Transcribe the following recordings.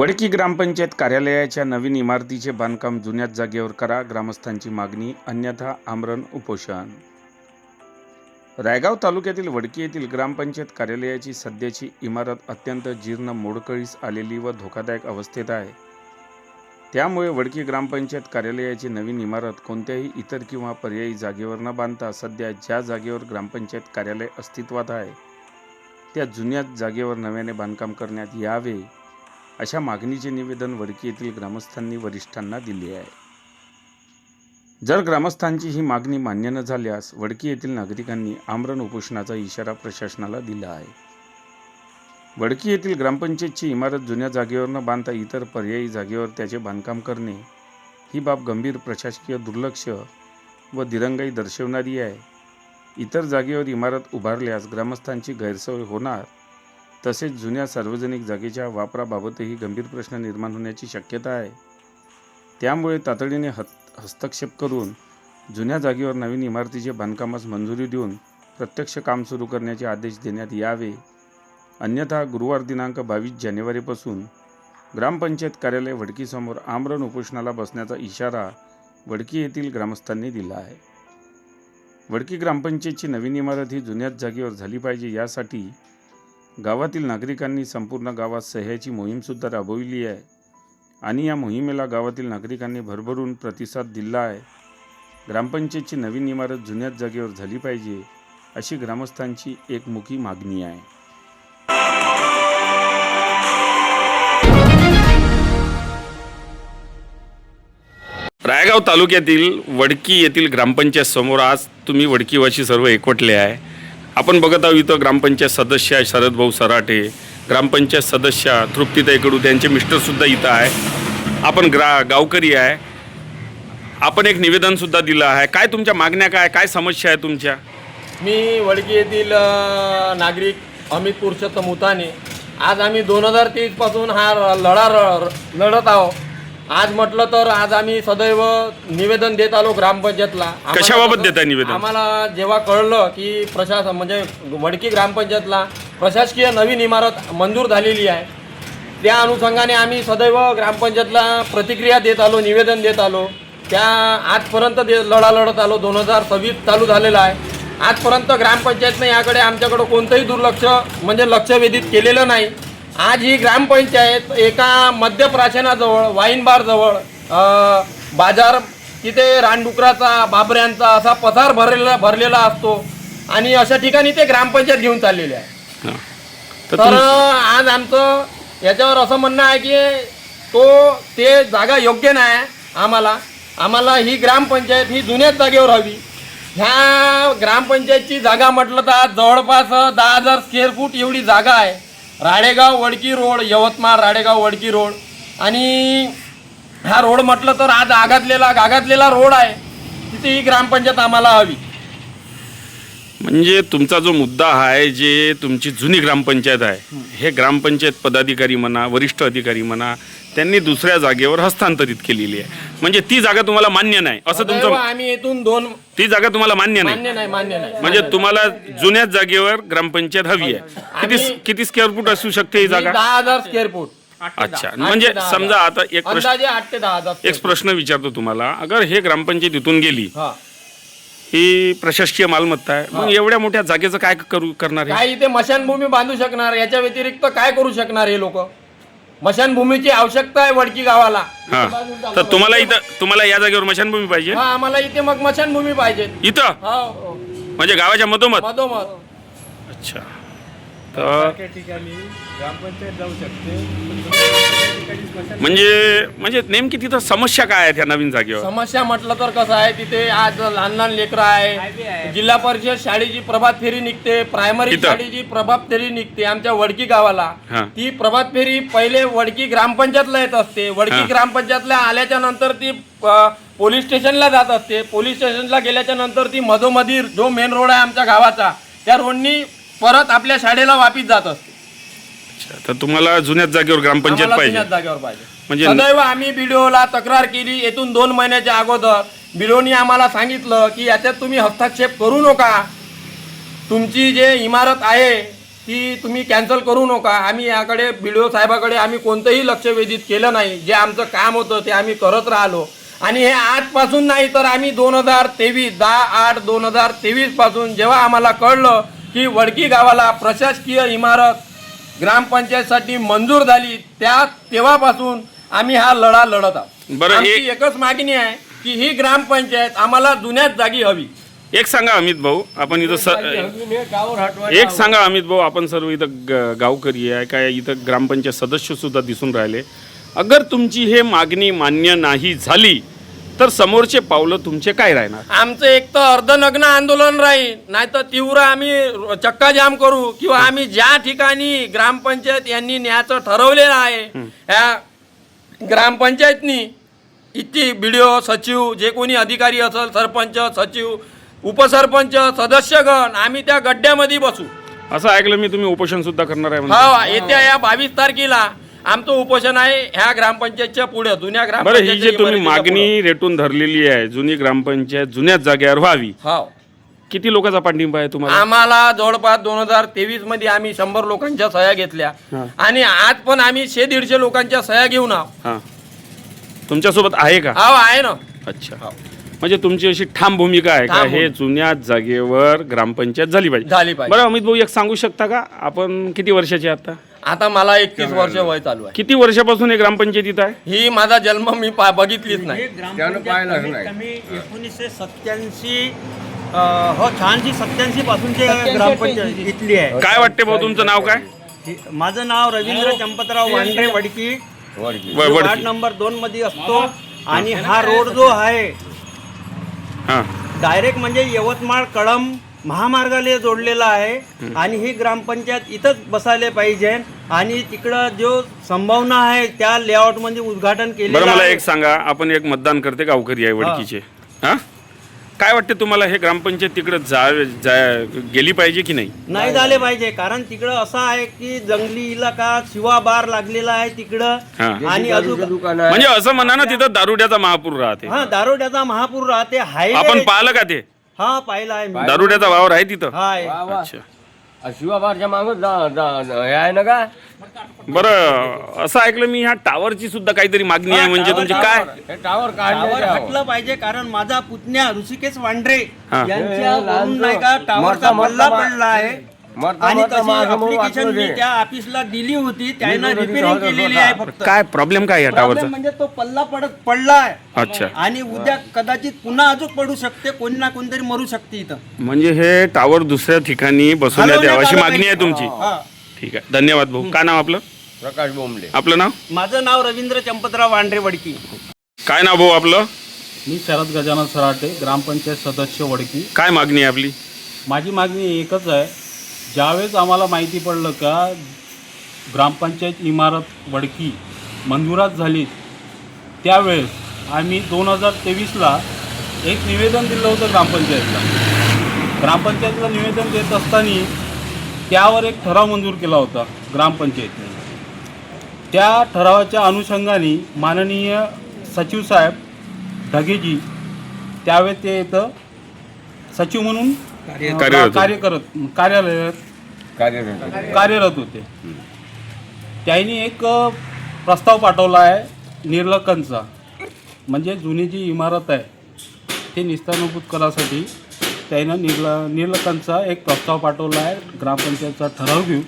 वडकी ग्रामपंचायत कार्यालयाच्या नवीन इमारतीचे बांधकाम जुन्याच जागेवर करा ग्रामस्थांची मागणी अन्यथा आमरण उपोषण. रायगाव तालुक्यातील वडकी येथील ग्रामपंचायत कार्यालयाची सध्याची इमारत अत्यंत जीर्ण मोडकळीस आलेली व धोकादायक अवस्थेत आहे. त्यामुळे वडकी ग्रामपंचायत कार्यालयाची नवीन इमारत कोणत्याही इतर किंवा पर्यायी जागेवर न बांधता सध्या ज्या जागेवर ग्रामपंचायत कार्यालय अस्तित्वात आहे त्या जुन्याच जागेवर नव्याने बांधकाम करण्यात यावे. अशा मागणीचे निवेदन वडकी येथील ग्रामस्थांनी वरिष्ठांना दिले आहे. जर ग्रामस्थांची ही मागणी मान्य न झाल्यास वडकी येथील नागरिकांनी आमरण उपोषणाचा इशारा प्रशासनाला दिला आहे. वडकी येथील ग्रामपंचायतची इमारत जुन्या जागेवर न बांधता इतर पर्यायी जागेवर त्याचे बांधकाम करणे ही बाब गंभीर प्रशासकीय दुर्लक्ष व दिरंगाई दर्शवणारी आहे. इतर जागेवर इमारत उभारल्यास ग्रामस्थांची गैरसोय होणार तसेच जुन्या सार्वजनिक जागेच्या वापराबाबतही गंभीर प्रश्न निर्माण होण्याची शक्यता आहे. त्यामुळे तातडीने हत हस्तक्षेप करून जुन्या जागेवर नवीन इमारतीचे बांधकामास मंजुरी देऊन प्रत्यक्ष काम सुरू करण्याचे आदेश देण्यात यावे. अन्यथा गुरुवार दिनांक बावीस जानेवारीपासून ग्रामपंचायत कार्यालय वडकीसमोर आमरण उपोषणाला बसण्याचा इशारा वडकी येथील ग्रामस्थांनी दिला आहे. वडकी ग्रामपंचायतची नवीन इमारत ही जुन्याच जागेवर झाली पाहिजे यासाठी गावातील नागरिकांनी संपूर्ण गावात सह्याची मोहीमसुद्धा राबविली आहे. आणि या मोहिमेला गावातील नागरिकांनी भरभरून प्रतिसाद दिला आहे. ग्रामपंचायतची नवीन इमारत जुन्याच जागेवर झाली पाहिजे अशी ग्रामस्थांची एकमुखी मागणी आहे. रायगाव तालुक्यातील वडकी येथील ग्रामपंचायत समोर आज तुम्ही वडकीवाशी सर्व एकवटले आहे. आपण बघत आहोत इथं ग्रामपंचायत सदस्य आहे शरद भाऊ सराटे ग्रामपंचायत सदस्य तृप्तीताई कडू त्यांचे मिस्टरसुद्धा इथं आहे. आपण ग्रा गावकरी आहे. आपण एक निवेदनसुद्धा दिलं आहे. काय तुमच्या मागण्या काय? काय समस्या आहे तुमच्या? मी वडकी येथील नागरिक अमित पुरुषोत्तम उताने. आज आम्ही दोन हजार तेवीसपासून हा लढा लढत आहो आज म्हटलं तर आज आम्ही सदैव निवेदन देत आलो ग्रामपंचायतला. आम्हाला कशाबाबत कसं- देताय निवेदन? आम्हाला जेव्हा कळलं की प्रशासन म्हणजे वडकी ग्रामपंचायतला प्रशासकीय नवीन इमारत मंजूर झालेली आहे त्या अनुषंगाने आम्ही सदैव ग्रामपंचायतला प्रतिक्रिया देत आलो निवेदन देत आलो. त्या आजपर्यंत दे लढा लढत आलो दोन हजार सव्वीस चालू झालेला आहे. आजपर्यंत ग्रामपंचायतनं याकडे आमच्याकडं कोणतंही दुर्लक्ष म्हणजे लक्ष वेधित केलेलं नाही. आज ही ग्रामपंचायत एका मध्यप्राशनाजवळ वाईन बारजवळ अ, बाजार तिथे रानडुकराचा बाबऱ्यांचा असा पसार भरलेला भरलेला असतो. आणि अशा ठिकाणी ते ग्रामपंचायत घेऊन चाललेले आहे. तर आज आमचं याच्यावर असं म्हणणं आहे की तो ते जागा योग्य नाही आम्हाला. आम्हाला ही ग्रामपंचायत ही जुन्याच जागेवर हवी. ह्या ग्रामपंचायतची जागा म्हटलं तर आज जवळपास दहा हजार स्क्वेअर फूट एवढी जागा आहे. Radegaon Wadki road Yavatmal Radegaon Wadki road. आणि हा रोड म्हटलं तर आज आगातलेला गागातलेला रोड आहे. तिथे ही ग्रामपंचायत आम्हाला हवी. म्हणजे तुमचा जो मुद्दा आहे जे तुमची जुनी ग्रामपंचायत आहे हे ग्रामपंचायत पदाधिकारी म्हणा वरिष्ठ अधिकारी म्हणा त्यांनी दुसऱ्या जागेवर हस्तांतरित केलेली आहे. म्हणजे ती जागा तुम्हाला मान्य नाही असं तुमचं आम्ही इथून दोन ती जागा तुम्हाला मान्य नाही. मान्य नाही मान्य नाही. म्हणजे तुम्हाला जुन्याच जागेवर ग्रामपंचायत हवी आहे. किती किती स्क्वेअर फूट असू शकते ही जागा? दहा हजार स्क्वेअर फूट अच्छा. म्हणजे समजा. आता एक प्रश्न अंदाजे आठ ते दहा हजार square एक प्रश्न विचारतो तुम्हाला. अगर हे ग्रामपंचायत इथून गेली. हा. ही प्रशासकीय मालमत्ता आहे मग एवढ्या मोठ्या जागेचं काय करू करणार आहे काय इथे मशानभूमी बांधू शकणार याच्या व्यतिरिक्त काय करू शकणार हे लोक? मशानभूमीची आवश्यकता आहे वडकी गावाला. हा. तर तुम्हाला इथं तुम्हाला या जागेवर मशानभूमी पाहिजे? हा आम्हाला इथे मग मशानभूमी पाहिजे. इथं? हो म्हणजे गावाच्या मधोमध? मधोमध. अच्छा. तर ठिकाणी ग्रामपंचायत जाऊ शकते पण दुसऱ्या ठिकाणी स्मशान म्हणजे म्हणजे नेमकी तिथं समस्या काय आहेत या नवीन जागेवर समस्या म्हटलं तर कसं आहे तिथे आज लहान लहान लेकरं आहे जिल्हा परिषद शाळेची प्रभात फेरी निघते प्रायमरी इथं? शाळेची प्रभात फेरी निघते आमच्या वडकी गावाला हा. ती प्रभात फेरी पहिले वडकी ग्रामपंचायतला येत असते हा. वडकी ग्रामपंचायतला आल्याच्यानंतर ती अ, पोलीस स्टेशनला जात असते पोलीस स्टेशनला गेल्याच्यानंतर ती मधोमधी जो मेन रोड आहे आमच्या गावाचा त्या रोडनी परत आपल्या शाळेला वापिस जात असते. तर तुम्हाला जुन्याच जागेवर ग्रामपंचायत आम्हाला पाहिजे. जुन्याच जागेवर पाहिजे. म्हणजे- सदैव आम्ही बीडीओला तक्रार केली येथून दोन महिन्याच्या अगोदर बीडीओनी आम्हाला सांगितलं की याच्यात तुम्ही हस्तक्षेप करू नका. तुमची जे इमारत आहे की तुम्ही कॅन्सल करू नका. आम्ही याकडे बी साहेबाकडे आम्ही कोणतंही लक्ष वेधित केलं नाही. जे आमचं काम होतं ते आम्ही करत राहिलो. आणि हे आजपासून नाही तर आम्ही दोन हजार तेवीस दहा आठ दोन हजार तेवीसपासून जेव्हा आम्हाला कळलं की वडकी गावाला प्रशासकीय इमारत ग्रामपंचायतसाठी मंजूर झाली त्या तेव्हापासून आम्ही हा लढा लढत आहोत. आमची एक- एकच मागणी आहे की ही ग्रामपंचायत आम्हाला जुन्याच जागी हवी. एक सांगा अमित भाऊ आपण इथं स गावावर हटवायला एक सांगा अमित भाऊ आपण सर्व इथं ग- गावकरी आहे काय इथं ग्रामपंचायत सदस्य सुद्धा दिसून राहिले. अगर तुमची हे मागणी मान्य नाही झाली तर समोरचे पावलं तुमचे काय राहणार? आमचं एक तर अर्धनग्न आंदोलन राहील नाहीतर तीव्र आम्ही चक्काजाम करू किंवा आम्ही ज्या ठिकाणी ग्रामपंचायत यांनी न्यायचं ठरवलेलं आहे ह्या ग्रामपंचायतनी इतकी बी सचिव जे कोणी अधिकारी असेल सरपंच सचिव उपसरपंच सदस्यगण आम्ही त्या गड्ड्यामध्ये बसू. असं ऐकलं मी तुम्ही उपोषण सुद्धा करणार आहे. हा येत्या या बावीस तारखेला आमचं उपोषण आहे ह्या ग्रामपंचायतच्या पुढे जुन्या बरं ही जी तुम्ही इमारतीच्या मागणी रेटून धरलेली आहे जुनी ग्रामपंचायत जुन्याच जागेवर व्हावी. पुढं. हो किती लोकांचा पाठिंबा आहे तुम्हाला? आम्हाला जवळपास दोन हजार तेवीसमध्ये आम्ही शंभर लोकांच्या सह्या घेतल्या. हा. आणि आज पण आम्ही शे दीडशे लोकांच्या सह्या घेऊन आहोत. हां. तुमच्यासोबत आहे का? हो आहे ना. अच्छा. म्हणजे तुमची अशी ठाम भूमिका आहे का? ठाम हे जुन्या जागेवर ग्रामपंचायत झाली पाहिजे. झाली पाहिजे. बरं अमित भाऊ एक सांगू शकता का? आपण किती वर्षाचे आहे आता आता मला एकतीस वर्ष वय चालू आहे. किती वर्षापासून हे ग्रामपंचायत इथं आहे? ही माझा जन्म मी पा- बघितलीच नाही. त्यानं पाहिलंच कमीत नाही. कमी एकोणीसशे सत्याऐंशी हो शहाऐंशी सत्याऐंशी पासूनची ग्रामपंचायत इथली आहे. काय वाटते भाऊ तुमचं नाव काय? ही- माझं नाव रवींद्र चंपतराव वांड्रे वडकी. वडकी. व- मी वडकी. वार्ड नंबर दोन मध्ये असतो आणि हा रोड जो आहे हां. डायरेक्ट म्हणजे यवतमाळ कळम महामार्गाला जोडलेला आहे आणि ही ग्रामपंचायत इथंच बसायला पाहिजे. आणि तिकडं जो संभावना आहे त्या लेआउटमध्ये उद्घाटन बरं केलेलं मला आहे. एक सांगा. आपण एक मतदान करते गावकरी आहे वडकीचे हां. काय वाटते तुम्हाला हे ग्रामपंचायत तिकडे जा जा- गेली पाहिजे की नाही? नाही झाले पाहिजे. कारण तिकडं असं आहे की जंगली इलाका शिवा बार लागलेला आहे तिकडं. हा. आणि अजून दुकान आहे म्हणजे असं म्हणा ना तिथं दारुड्याचा महापूर राहते. हा दारोड्याचा महापूर राहते. हायवे आपण पाहिलं का ते? हा पाहिला आहे मी. दारुड्याचा वावर आहे तिथं. हा आहे. वा, वा. अच्छा. शिवाबारच्या मागं जा- जा- जा- हे आहे ना का? बरं असं ऐकलं मी ह्या टावरची सुद्धा काहीतरी मागणी आहे म्हणजे तुमची काय? हे टावर काढले टावर. हटलं पाहिजे कारण माझा पुतण्या ऋषिकेश वांड्रे हा. यांच्या वरून नाही का टावरचा मरता- पडला आहे. आणि मी. त्या ऑफिसला दिली होती त्यानं रिपेअरिंग केलेली. आहे फक्त. काय प्रॉब्लेम काय या प्रॉब्लेम म्हणजे तो पल्ला पडत पडला आहे. अच्छा. आणि उद्या कदाचित पुन्हा अजून पडू शकते कोणी ना कोणतरी मरू शकते इथं. म्हणजे हे टावर दुसऱ्या ठिकाणी बसवण्यात यावं अशी मागणी आहे. तुमची. हा. ठीक आहे. धन्यवाद भाऊ. काय नाव आपलं? प्रकाश बोंबले. आपलं नाव? माझं नाव रवींद्र चंपतराव वांड्रे वडकी. काय नाव भाऊ आपलं? मी शरद गजानन सराटे ग्रामपंचायत सदस्य वडकी. काय मागणी आहे आपली? माझी मागणी एकच आहे ज्यावेळेस आम्हाला माहिती पडलं का ग्रामपंचायत इमारत वडकी मंजुरात झाली त्यावेळेस आम्ही दोन हजार तेवीसला एक निवेदन दिलं होतं ग्रामपंचायतला ग्रामपंचायतला निवेदन देत असताना त्यावर एक ठराव मंजूर केला होता ग्रामपंचायतने त्या ठरावाच्या अनुषंगाने माननीय सचिव साहेब ढगेजी त्यावेळेस ते इथं सचिव म्हणून. कार्य करत कार्यालयात कार्यरत कार्यरत होते. त्यांनी एक प्रस्ताव पाठवला आहे निर्लकांचा म्हणजे जुनी जी इमारत आहे ते निस्तानुभूत करासाठी त्यानं निर्ल निर्लकांचा एक प्रस्ताव पाठवला आहे ग्रामपंचायतचा ठराव घेऊन.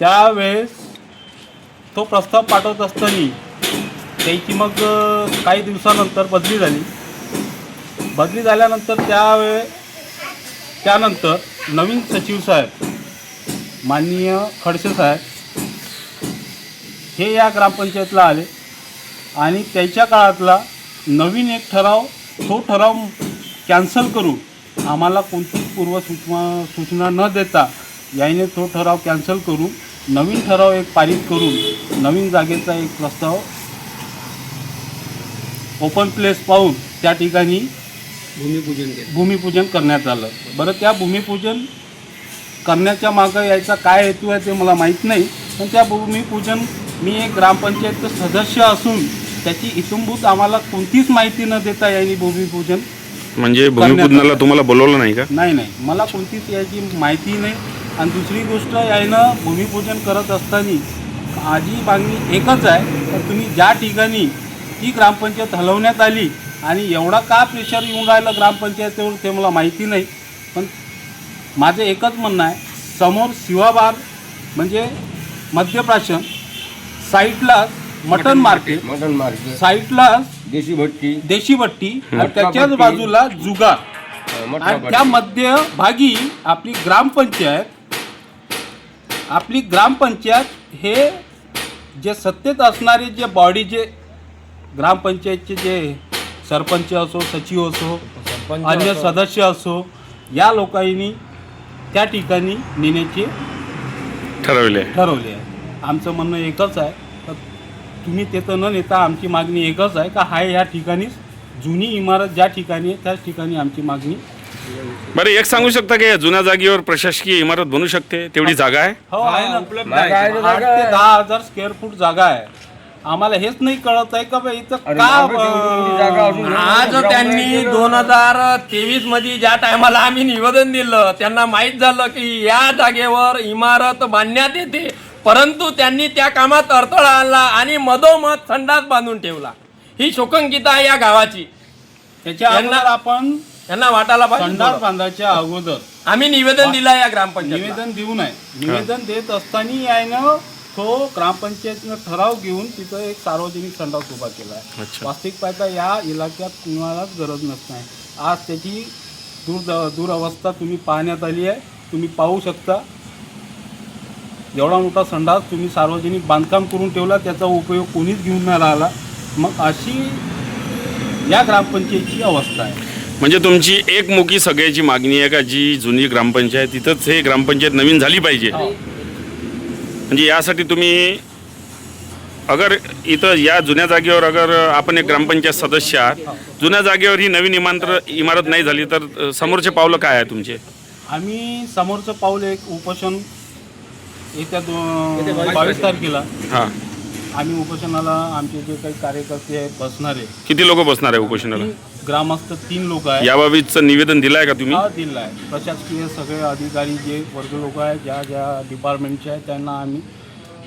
त्यावेळेस तो प्रस्ताव पाठवत असताना त्याची मग अ, काही दिवसानंतर बदली झाली. बदली झाल्यानंतर त्यावेळे त्यानंतर नवीन सचिव साहेब माननीय खडसे साहेब हे या ग्रामपंचायतला आले आणि त्याच्या काळातला नवीन एक ठराव तो ठराव कॅन्सल करून आम्हाला कोणतीच पूर्वसूचना सूचना न देता याने तो ठराव कॅन्सल करून नवीन ठराव एक पारित करून नवीन जागेचा एक प्रस्ताव ओपन प्लेस पाहून त्या ठिकाणी भूमिपूजन करण्यात आलं. बरं त्या भूमिपूजन करण्याच्या मागं याचा काय हेतू आहे ते मला माहीत नाही. पण त्या भूमिपूजन मी एक ग्रामपंचायतचं सदस्य असून त्याची इतंभूत आम्हाला कोणतीच माहिती न देता यांनी भूमिपूजन म्हणजे भूमिपूजनाला तुम्हाला बोलवलं नाही का? नाही नाही. मला कोणतीच याची माहिती नाही. आणि दुसरी गोष्ट यानं भूमिपूजन करत असताना माझी मागणी एकच आहे तर तुम्ही ज्या ठिकाणी ती ग्रामपंचायत हलवण्यात आली आणि एवढा का प्रेशर येऊन राहिलं ग्रामपंचायतीवर ते मला माहिती नाही. पण माझं एकच म्हणणं आहे समोर शिवाबार म्हणजे मद्यप्राशन साईडला मटन मार्केट मटन मार्केट साईडला देशी भट्टी देशी भट्टी आणि त्याच्याच बाजूला जुगार. आणि त्या मध्यभागी आपली ग्रामपंचायत आपली ग्रामपंचायत हे जे सत्तेत असणारे जे बॉडी जे ग्रामपंचायतचे जे सरपंच असो सचिव असो अन्य सदस्य असो या लोकांनी त्या ठिकाणी नेण्याचे ठरवले. ठरवले. आहे आमचं म्हणणं एकच आहे तर तुम्ही तिथं न नेता आमची मागणी एकच आहे का हाय या ठिकाणीच जुनी इमारत ज्या ठिकाणी आहे त्याच ठिकाणी आमची मागणी बरं एक सांगू शकता की या जुन्या जागेवर प्रशासकीय इमारत बनू शकते तेवढी जागा आहे? हो आहे ना. आठ ते दहा हजार स्क्वेअर फूट जागा आहे. आम्हाला हेच नाही कळत आहे का बा इथं का अं, आज त्यांनी दोन हजार तेवीसमध्ये ज्या टायमाला आम्ही निवेदन दिलं त्यांना माहीत झालं की या जागेवर इमारत बांधण्यात येते. परंतु त्यांनी त्या कामात अडथळा आणला आणि मधोमध संडास बांधून ठेवला. ही शोकंकिता आहे या गावाची. त्याच्या यांना- अगोदर आपण यांना वाटायला पाहिजे संडास थोडं. बांधायच्या अगोदर. आम्ही निवेदन दिलं या ग्रामपंचायत निवेदन देऊ नये. निवेदन देत असताना आहे ना तो ग्रामपंचायतीनं ठराव घेऊन तिथं एक सार्वजनिक संडास उभा केला आहे अच्छा. वास्तविक पाहता या इलाक्यात कुणालाच गरज नसणार आज त्याची दूर दुरवस्था तुम्ही पाहण्यात आली आहे. तुम्ही पाहू शकता. एवढा मोठा संडास तुम्ही सार्वजनिक बांधकाम करून ठेवला त्याचा उपयोग कोणीच घेऊन नाही राहिला. मग अशी या ग्रामपंचायतीची अवस्था आहे. म्हणजे तुमची एकमुखी सगळ्याची मागणी आहे का? जी जुनी ग्रामपंचायत तिथंच हे ग्रामपंचायत नवीन झाली पाहिजे. म्हणजे यासाठी तुम्ही अगर इथं या जुन्या जागेवर अगर आपण एक ग्रामपंचायत सदस्य आहात जुन्या जागेवर ही नवीन इमारत इमारत नाही झाली तर समोरचे पावलं काय आहे तुमचे? आम्ही समोरचं पाऊल एक उपोषण येत्या दो बावीस तारखेला. हां. आम्ही उपोषणाला आमचे जे काही कार्यकर्ते आहेत बसणारे. किती लोक बसणार आहे उपोषणाला? ग्रामस्थ तीन लोक आहेत. याबाबतचं निवेदन दिलं आहे का तुम्ही? हा दिला आहे प्रशासकीय सगळे अधिकारी जे वर्ग लोक आहेत ज्या ज्या डिपार्टमेंटचे आहेत त्यांना आम्ही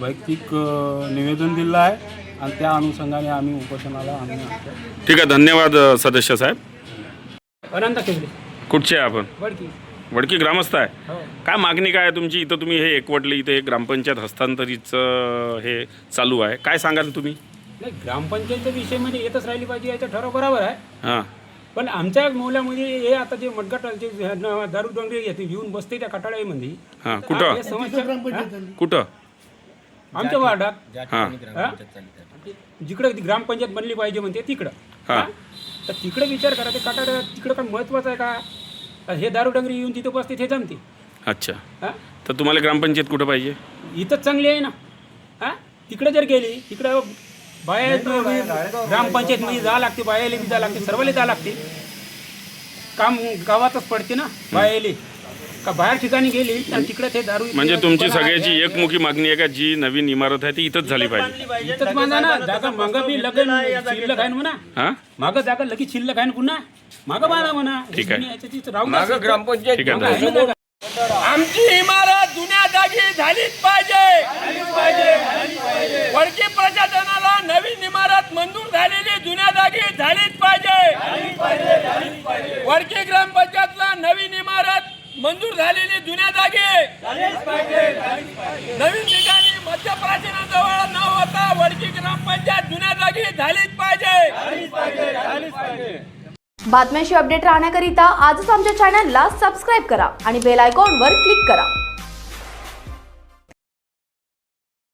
वैयक्तिक अ, निवेदन दिलं आहे आणि त्या अनुषंगाने आम्ही उपोषणाला आम्ही ठीक आहे धन्यवाद अ, सदस्य साहेब. अनंत कुठचे आहे आपण? वडकी. वडकी ग्रामस्थ आहे. हो. काय मागणी काय आहे तुमची? इथं तुम्ही हे एकवटले इथे ग्रामपंचायत हस्तांतरितचं हे चालू आहे. काय सांगाल तुम्ही? नाही ग्रामपंचायतच्या विषयमध्ये येतच राहिली पाहिजे याचं ठराव बरोबर आहे. हां. पण आमच्या मौल्यामध्ये हे आता जे मडगाट जे दारू डोंगरी येते येऊन बसते त्या कटाळ्यामध्ये. हां हा, कुठं? हे समस्या? कुठं? आमच्या वार्डात. हां? जिकडं ती ग्रामपंचायत बनली पाहिजे म्हणते तिकडं. हा. हा? तर तिकडे विचार करा ते कटाळ तिकडं काय महत्वाचं आहे का? हे दारू डोंगरी येऊन तिथं बसते ते जमते. अच्छा. हा? तर तुम्हाला ग्रामपंचायत कुठं पाहिजे? इथंच चांगली आहे ना. हा? तिकडे जर गेली तिकडं बाया ग्रामपंचायतमध्ये जा लागते बायाले बी जा लागते सर्वाले जा लागते. काम गावातच पडते ना बायाले का बाहेर ठिकाणी गेली आणि तिकडे ते दारू म्हणजे तुमची सगळ्याची एकमुखी मागणी आहे का? जी नवीन इमारत आहे ती इथंच झाली पाहिजे. इथंच बांधा ना. जागा मागं बी लगन शिल्लक आहे ना म्हणा. हां? मागं जागा लगेच शिल्लक आहे ना पुन्हा. मागं बांधा म्हणा. ठीक आहे. याच्यात तिथं राहून ठीक आहे. आमची इमारत जागी झालीच पाहिजे. वडकी प्रशासनाला नवीन इमारत मंजूर झालेली जुन्या जागी झालीच पाहिजे. वडकी ग्रामपंचायतला नवीन इमारत मंजूर झालेली जुन्या जागी. नवीन ठिकाणी मध्य प्राचीनाजवळ न होता वडकी ग्रामपंचायत जुन्या जागी झालीच पाहिजे. बातम्यांशी अपडेट राहण्याकरिता आजच आमच्या चॅनलला सबस्क्राईब करा आणि बेल आयकॉनवर क्लिक करा.